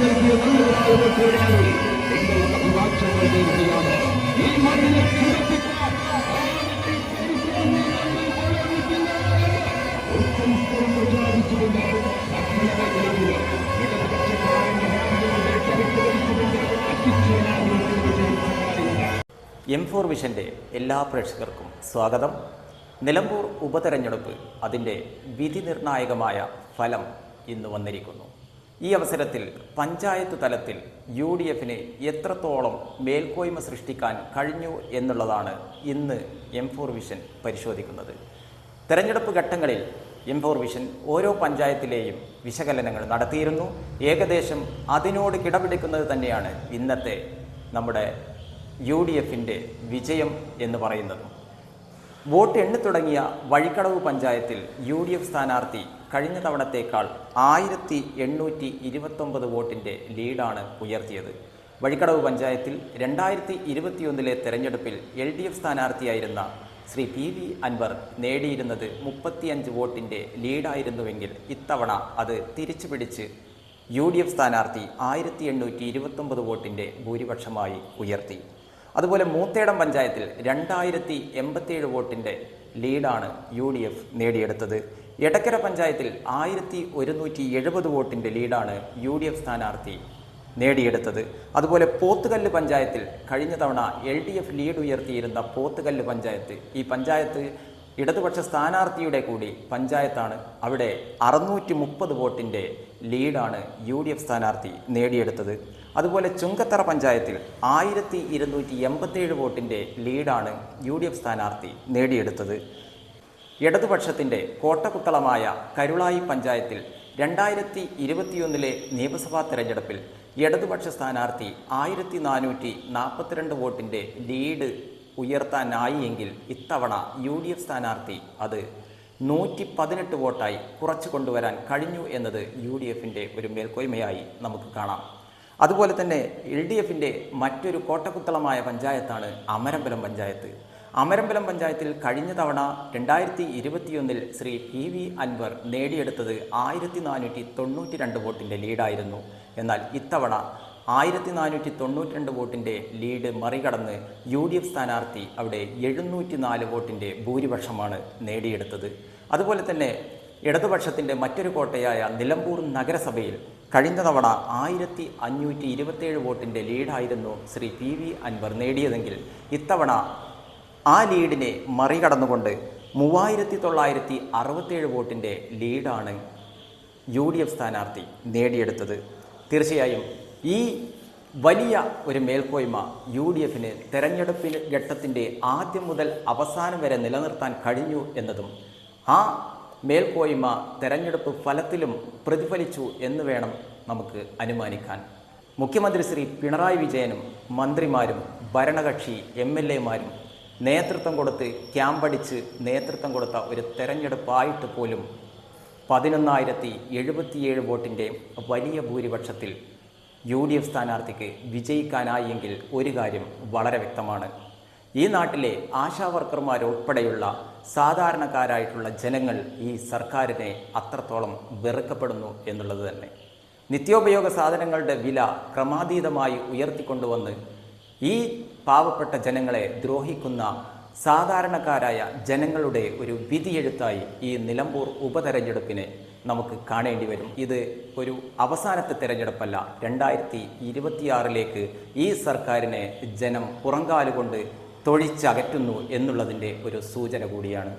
M four വിഷന്റെ എല്ലാ പ്രേക്ഷകർക്കും സ്വാഗതം. നിലമ്പൂർ ഉപതെരഞ്ഞെടുപ്പ് അതിന്റെ വിധി നിർണായകമായ ഫലം ഇന്ന് വന്നിരിക്കുന്നു. ഈ അവസരത്തിൽ പഞ്ചായത്ത് തലത്തിൽ യു ഡി എഫിന് എത്രത്തോളം മേൽക്കോയ്മ സൃഷ്ടിക്കാൻ കഴിഞ്ഞു എന്നുള്ളതാണ് ഇന്ന് എം ഫോർ വിഷൻ പരിശോധിക്കുന്നത്. തെരഞ്ഞെടുപ്പ് ഘട്ടങ്ങളിൽ എം ഫോർ വിഷൻ ഓരോ പഞ്ചായത്തിലെയും വിശകലനങ്ങൾ നടത്തിയിരുന്നു. ഏകദേശം അതിനോട് കിടപിടിക്കുന്നത് തന്നെയാണ് ഇന്നത്തെ നമ്മുടെ യു ഡി എഫിന്റെ വിജയം എന്ന് പറയുന്നത്. വോട്ട് എണ്ണി തുടങ്ങിയ വഴിക്കടവ് പഞ്ചായത്തിൽ യു ഡി എഫ് സ്ഥാനാർത്ഥി കഴിഞ്ഞ തവണത്തേക്കാൾ ആയിരത്തി എണ്ണൂറ്റി ഇരുപത്തൊമ്പത് വോട്ടിന്റെ ലീഡാണ് ഉയർത്തിയത്. വഴിക്കടവ് പഞ്ചായത്തിൽ രണ്ടായിരത്തി ഇരുപത്തിയൊന്നിലെ തെരഞ്ഞെടുപ്പിൽ എൽ ഡി എഫ് സ്ഥാനാർത്ഥിയായിരുന്ന ശ്രീ പി വി അൻവർ നേടിയിരുന്നത് മുപ്പത്തിയഞ്ച് വോട്ടിന്റെ ലീഡായിരുന്നുവെങ്കിൽ ഇത്തവണ അത് തിരിച്ചു പിടിച്ച് യു ഡി എഫ് സ്ഥാനാർത്ഥി ആയിരത്തി എണ്ണൂറ്റി ഇരുപത്തൊമ്പത് വോട്ടിന്റെ ഭൂരിപക്ഷമായി ഉയർത്തി. അതുപോലെ മൂത്തേടം പഞ്ചായത്തിൽ രണ്ടായിരത്തി എൺപത്തിയേഴ് വോട്ടിന്റെ ലീഡാണ് യു ഡി എഫ് നേടിയെടുത്തത്. എടക്കര പഞ്ചായത്തിൽ ആയിരത്തി ഒരുന്നൂറ്റി എഴുപത് വോട്ടിന്റെ ലീഡാണ് യു ഡി എഫ് സ്ഥാനാർത്ഥി നേടിയെടുത്തത്. അതുപോലെ പോത്തുകല്ല് പഞ്ചായത്തിൽ കഴിഞ്ഞ തവണ എൽ ഡി എഫ് ലീഡ് ഉയർത്തിയിരുന്ന പോത്തുകല്ല് പഞ്ചായത്ത്. ഈ പഞ്ചായത്ത് ഇടതുപക്ഷ സ്ഥാനാർത്ഥിയുടെ കൂടി പഞ്ചായത്താണ്. അവിടെ അറുന്നൂറ്റി മുപ്പത് വോട്ടിന്റെ ലീഡാണ് യു ഡി എഫ് സ്ഥാനാർത്ഥി നേടിയെടുത്തത്. അതുപോലെ ചുങ്കത്തറ പഞ്ചായത്തിൽ ആയിരത്തി ഇരുന്നൂറ്റി എൺപത്തേഴ് വോട്ടിന്റെ ലീഡാണ് യു ഡി എഫ് സ്ഥാനാർത്ഥി നേടിയെടുത്തത്. ഇടതുപക്ഷത്തിന്റെ കോട്ടക്കുത്തളമായ കരുളായി പഞ്ചായത്തിൽ രണ്ടായിരത്തി ഇരുപത്തിയൊന്നിലെ നിയമസഭാ തെരഞ്ഞെടുപ്പിൽ ഇടതുപക്ഷ സ്ഥാനാർത്ഥി ആയിരത്തി നാനൂറ്റി നാൽപ്പത്തിരണ്ട് വോട്ടിന്റെ ലീഡ് ഉയർത്താനായി എങ്കിൽ ഇത്തവണ യു ഡി എഫ് സ്ഥാനാർത്ഥി അത് നൂറ്റി പതിനെട്ട് വോട്ടായി കുറച്ചു കൊണ്ടുവരാൻ കഴിഞ്ഞു എന്നത് യു ഡി എഫിന്റെ ഒരു മേൽക്കോയ്മയായി നമുക്ക് കാണാം. അതുപോലെ തന്നെ എൽ ഡി എഫിന്റെ മറ്റൊരു കോട്ടക്കുത്തളമായ പഞ്ചായത്താണ് അമരമ്പലം പഞ്ചായത്ത്. അമരമ്പലം പഞ്ചായത്തിൽ കഴിഞ്ഞ തവണ രണ്ടായിരത്തി ഇരുപത്തിയൊന്നിൽ ശ്രീ പി വി അൻവർ നേടിയെടുത്തത് ആയിരത്തി നാനൂറ്റി തൊണ്ണൂറ്റി രണ്ട് വോട്ടിന്റെ ലീഡായിരുന്നു. എന്നാൽ ഇത്തവണ ആയിരത്തി നാനൂറ്റി തൊണ്ണൂറ്റി രണ്ട് വോട്ടിന്റെ ലീഡ് മറികടന്ന് യു ഡി എഫ് സ്ഥാനാർത്ഥി അവിടെ എഴുന്നൂറ്റി നാല് വോട്ടിന്റെ ഭൂരിപക്ഷമാണ് നേടിയെടുത്തത്. അതുപോലെ തന്നെ ഇടതുപക്ഷത്തിന്റെ മറ്റൊരു കോട്ടയായ നിലമ്പൂർ നഗരസഭയിൽ കഴിഞ്ഞ തവണ ആയിരത്തി അഞ്ഞൂറ്റി ഇരുപത്തേഴ് വോട്ടിന്റെ ലീഡായിരുന്നു ശ്രീ പി വി അൻവർ നേടിയതെങ്കിൽ ഇത്തവണ ആ ലീഡിനെ മറികടന്നുകൊണ്ട് മൂവായിരത്തി തൊള്ളായിരത്തി അറുപത്തേഴ് വോട്ടിന്റെ ലീഡാണ് യു ഡി എഫ് സ്ഥാനാർത്ഥി നേടിയെടുത്തത്. തീർച്ചയായും ഈ വലിയ ഒരു മേൽക്കോയ്മ യു ഡി എഫിന് തെരഞ്ഞെടുപ്പിൽ ഘട്ടത്തിന്റെ ആദ്യം മുതൽ അവസാനം വരെ നിലനിർത്താൻ കഴിഞ്ഞു എന്നതും ആ മേൽക്കോയ്മ തെരഞ്ഞെടുപ്പ് ഫലത്തിലും പ്രതിഫലിച്ചു എന്ന് വേണം നമുക്ക് അനുമാനിക്കാൻ. മുഖ്യമന്ത്രി ശ്രീ പിണറായി വിജയനും മന്ത്രിമാരും ഭരണകക്ഷി എം എൽ എമാരും നേതൃത്വം കൊടുത്ത് ക്യാമ്പടിച്ച് നേതൃത്വം കൊടുത്ത ഒരു തെരഞ്ഞെടുപ്പായിട്ട് പോലും പതിനൊന്നായിരത്തി എഴുപത്തിയേഴ് വോട്ടിന്റെ വലിയ ഭൂരിപക്ഷത്തിൽ യു ഡി എഫ് സ്ഥാനാർത്ഥിക്ക് വിജയിക്കാനായി എങ്കിൽ ഒരു കാര്യം വളരെ വ്യക്തമാണ്. ഈ നാട്ടിലെ ആശാവർക്കർമാരുൾപ്പെടെയുള്ള സാധാരണക്കാരായിട്ടുള്ള ജനങ്ങൾ ഈ സർക്കാരിനെ അത്രത്തോളം വെറുക്കപ്പെടുന്നു എന്നുള്ളത് തന്നെ. നിത്യോപയോഗ സാധനങ്ങളുടെ വില ക്രമാതീതമായി ഉയർത്തിക്കൊണ്ടുവന്ന് ഈ പാവപ്പെട്ട ജനങ്ങളെ ദ്രോഹിക്കുന്ന സാധാരണക്കാരായ ജനങ്ങളുടെ ഒരു വിധിയെഴുത്തായി ഈ നിലമ്പൂർ ഉപതെരഞ്ഞെടുപ്പിനെ നമുക്ക് കാണേണ്ടി വരും. ഇത് ഒരു അവസാനത്തെ തെരഞ്ഞെടുപ്പല്ല. രണ്ടായിരത്തി ഇരുപത്തിയാറിലേക്ക് ഈ സർക്കാരിനെ ജനം പുറങ്കാലുകൊണ്ട് തൊഴിച്ചകറ്റുന്നു എന്നുള്ളതിന്റെ ഒരു സൂചന കൂടിയാണ്.